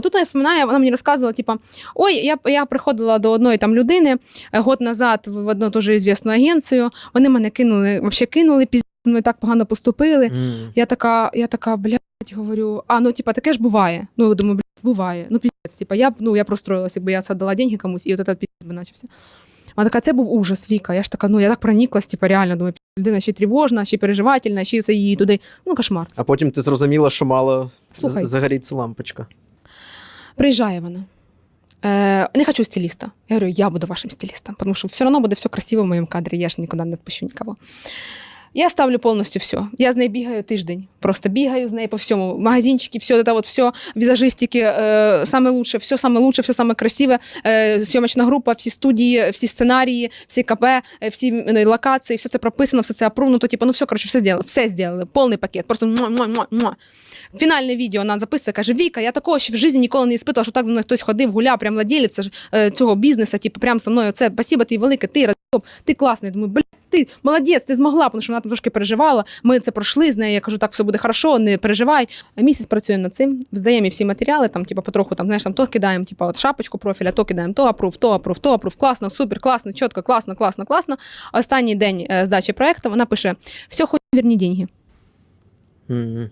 Тут я вспоминаю, вона мені розказувала, типа, ой, я, я приходила до одної там людини е, год назад в одну дуже звісну агенцію. Вони мене кинули, взагалі кинули, пізно ми так погано поступили. М. Я така, я така, блядь, говорю, а ну типа таке ж буває. Ну, я думаю, блядь, буває. Ну, піздець, типа, я б ну я простроїлася, якби я це дала деньги комусь, і от этот піздець би начався. Вона така, це був ужас, Віка. Я ж така, ну я так проніклась, типа, реально думаю, людина ще тривожна, ще переживательна, ще це її туди. Ну, кошмар. А потім ти зрозуміла, що мала Слухай. загоріться лампочка. Приїжджає вона. Е, не хочу стиліста. Я говорю, я буду вашим стилістом, тому що все одно буде все красиво в моєму кадрі, я ж нікуди не відпущу нікого. Я ставлю повністю все. Я з нею бігаю тиждень. Просто бігаю з нею по всьому. Магазинчики, все это вот все, візажистики, э, саме лучше, все саме лучше, все саме красиве. Э, съемочна група, всі студії, всі сценарії, всі КП, е, всі е, локації, все це прописано, все це опрувнуто. Типу, ну все, коротше, все зробили. Все зробили. Повний пакет. Просто муа-муа-муа-муа. Фінальне відео вона записує, каже: Віка, я такого ще в житті ніколи не іспитувала, що так за мною хтось ходив, гуляв, прям владелець е, цього бізнесу, типу, прям со мною. Це спасибо тобі велике, ти розйоб, ти класний. Думаю, блядь, ти молодець, ти змогла, тому що вона там трошки переживала. Ми це пройшли з нею. Я кажу, так все буде хорошо, не переживай. Місяць працюємо над цим, здаємо всі матеріали, там, типу, потроху там, знаєш, там то кидаємо, типу, от шапочку профіля, то кидаємо, то апрув, то апрув, то апрув, класно, супер, класно, чітко, класно, класно, класно. Останній день е, здачі проекту вона пише: все хуй, верні деньги. М.